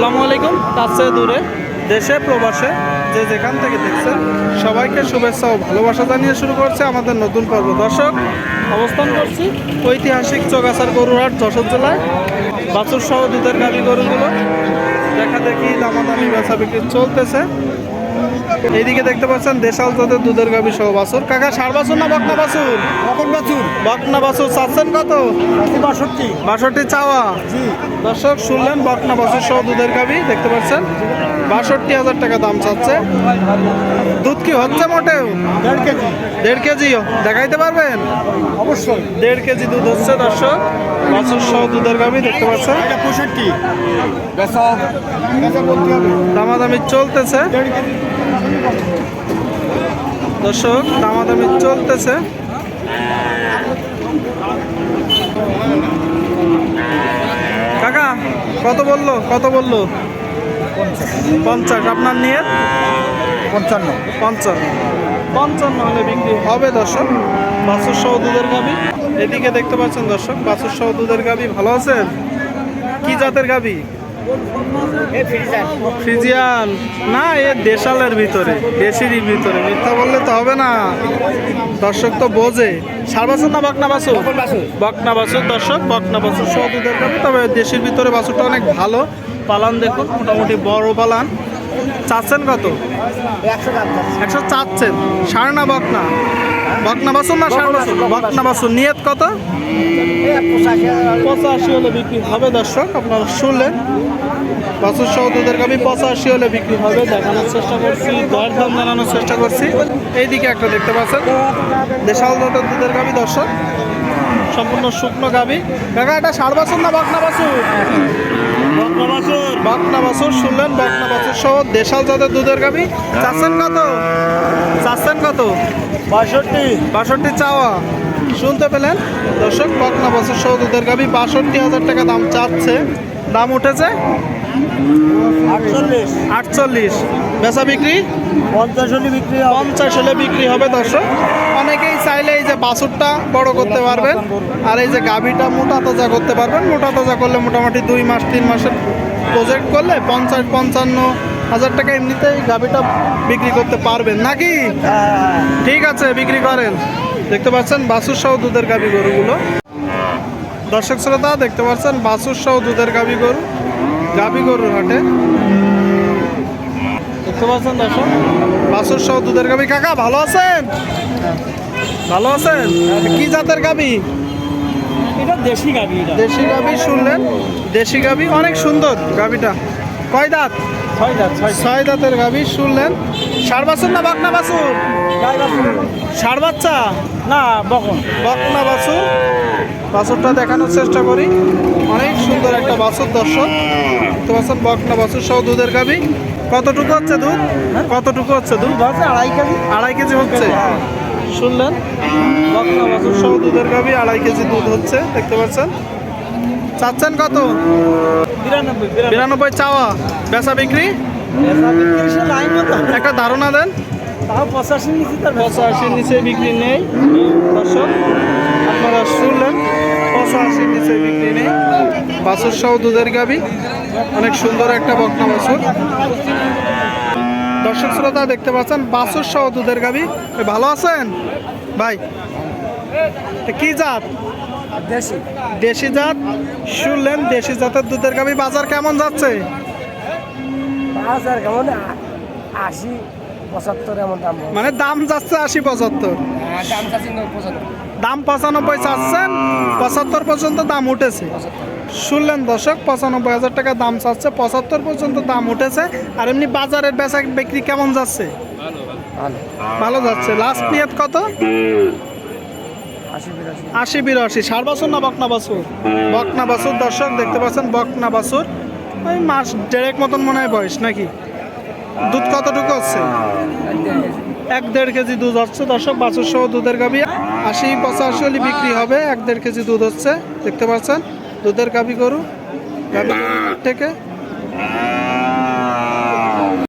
আসসালামু আলাইকুম, কাছে দূরে, দেশে, প্রবাসে, যে যেখান থেকে দেখছেন, সবাইকে শুভেচ্ছা ও ভালোবাসা জানিয়ে শুরু করছে আমাদের নতুন পর্ব। দর্শক, অবস্থান করছি ঐতিহাসিক চোগাছার গরুরহাট, যশোর জেলায়। বাছুর সহ দুধের গাড়ি গরুগুলো দেখা দেখি দামাদামি বেচা বিক্রি চলতেছে। এইদিকে দেখতে পাচ্ছেন দেশাল জাতের দুধের গাভী সহ বাছুর। কাকা সার বাছুর না বকনা বাছুর? কখন বাছুর। বকনা বাছুর চাচ্ছেন কত? বাষট্টি। বাষট্টি চাওয়া। দর্শক শুনলেন বকনা বাছুর সহ দুধের গাবি দেখতে পাচ্ছেন? বাষট্টি হাজার টাকা দাম চাচ্ছে। দুধ কি হচ্ছে মোটেও? দেড় কেজি। দেড় কেজিও দেখাইতে পারবেন? অবশ্যই। দেড় কেজি দুধ হচ্ছে দর্শক বাছুর সহ দুধের গাবি দেখতে পাচ্ছেন? পঁয়ষট্টি। দামাদামি চলতেছে। কেজি। দর্শক দামাদামি চলতেছে। কাকা কত বলল? কত বলল? পঞ্চাশ। আপনার নিয়ে পঞ্চান্ন। পঞ্চান্ন। পঞ্চান্ন হলে বিক্রি হবে দর্শক। বাছুর সহ দুধের গাবি। এদিকে দেখতে পাচ্ছেন দর্শক বাছুর সহ দুধের গাবি। ভালো আছেন? কি জাতের গাবি? ফ্রিজিয়ান। না এ দেশালের ভিতরে দেশিরই ভিতরে। মিথ্যা বললে তো হবে না। দর্শক তো বোঝে। সার বাছুর না বকনা বাছুর বকনা বাছুর দর্শক বকনা বাছুর সহ দুধের তবে দেশের ভিতরে বাছুরটা অনেক ভালো। পালান দেখুন মোটামুটি বড় পালান। চাচ্ছেন কত? একশো চাচ্ছেন। সার না বকনা। বকনা বাসুন না সার বাসুন বকনা বাসুন নিয়ত কত? পঁচাশি হলে বিক্রি হবে দর্শক আপনারা শুনলেন। বাসুর সহ দুধের গাবি পঁচাশি হলে বিক্রি হবে। দেখানোর চেষ্টা করছি দর দাম জানানোর চেষ্টা করছি। এইদিকে একটা দেখতে পাচ্ছেন। দেশাল দুধের গাবি দর্শক। সম্পূর্ণ শুকনো গাবি। কাকা এটা সার বাসুন না বাকনা বাছুর। বকনা বাছুর শুনলেন? বাকনা বাছুর সহ দেশাল জাতের দুধের গাবি। চাচ্ছেন কত? চাচ্ছেন কত? বাষট্টি। বাষট্টি চাওয়া। শুনতে পেলেন? দর্শক বাকনা বাছুর সহ দুধের গাবি। বাষট্টি হাজার টাকা দাম চাচ্ছে। দাম উঠেছে। আটচল্লিশ। বেচা বিক্রি? পঞ্চাশ হলে বিক্রি পঞ্চাশ হলে বিক্রি হবে দর্শক। অনেকেই চাইলে এই যে বাছুরটা বড় করতে পারবেন। আর এই যে গাভিটা মোটা তাজা করতে পারবেন। মোটা তাজা করলে মোটামুটি দুই মাস তিন মাসের প্রজেক্ট করলে পঞ্চাশ পঞ্চান্ন হাজার টাকা এমনিতেই গাভিটা বিক্রি করতে পারবেন। নাকি? ঠিক আছে বিক্রি করেন। দেখতে পাচ্ছেন বাছুর সহ দুধের গাভি গরুগুলো। দর্শক শ্রোতা দেখতে পাচ্ছেন বাছুর সহ দুধের গাভি গরু। গাভি গরুর হাটে। দেখতে পাচ্ছেন দর্শক? সহ দুধের গাভি কাকা ভালো আছেন? ভালো আছেন? কি জাতের গাভি এটা দেশি গাবি দেশি গাভি শুনলেন? দেশি গাভি অনেক সুন্দর গাভিটা কয় দাঁত? ছয় দাঁত ছয় দাঁতের গাভি শুনলেন। সার বাছুর না বাকনা বাছুর ষাড় বাচ্চা? না বকন। বকনা বাছুর। বাছুরটা দেখানোর চেষ্টা করি। অনেক সুন্দর একটা বাছুর দর্শক। তো বাছুর বকনা বাছুর সহ দুধের গাভি। কতটুকু হচ্ছে দুধ? কতটুকু হচ্ছে দুধ? আছে আড়াই কেজি। আড়াই কেজি হচ্ছে? শুনলেন? বকনা বাছুর সহ দুধের গাভি আড়াই কেজি দুধ হচ্ছে। দেখতে পাচ্ছেন? চাচ্ছেন কত? বিরানব্বই বিরানব্বই। চাওয়া। বেচা বিক্রি? একটা ধারণা দেন। তাও পঁচাশি নিচে পঁচাশির নিচে বিক্রি নেই। দর্শক আপনারা শুনলেন পঁচাশির নিচে বিক্রি নেই। বাছুর সহ দুধের গাবি। অনেক সুন্দর একটা বকনা বাছুর। দর্শক শ্রোতা দেখতে পাচ্ছেন বাছুর সহ দুধের গাবি। ভালো আছেন? ভাই এ কি জাত? দেশি। দেশি জাত। শুনলেন দেশি জাতের দুধের গাবি। বাজার কেমন যাচ্ছে? হাজার কেমন? আশি। পঁচাত্তর এমন দাম মানে দাম যাচ্ছে আশি পঁচাত্তর। দাম চাচ্ছি দাম পঁচানব্বই চাচ্ছেন পঁচাত্তর পর্যন্ত দাম উঠেছে। শুনলেন দর্শক পঁচানব্বই হাজার টাকা দাম চাচ্ছে পঁচাত্তর পর্যন্ত দাম উঠেছে আর এমনি বাজারের বেচা বিক্রি কেমন যাচ্ছে? ভালো। যাচ্ছে। লাস্ট নিয়ত কত? আশি বিরাশি। ষাট বছর না বকনা বাছুর? বকনা বাছুর দর্শক দেখতে পাচ্ছেন বকনা বাছুর। ওই মাস দেড়েক মতন মনে হয় বয়স নাকি? দুধ কতটুকু হচ্ছে এক দেড় কেজি দুধ হচ্ছে। দর্শক বাছুর সহ দুধের গাভি আশি, পঁচাশি হলে বিক্রি হবে। এক দেড় কেজি দুধ হচ্ছে। দেখতে পাচ্ছেন? দুধের গাভি গরু থেকে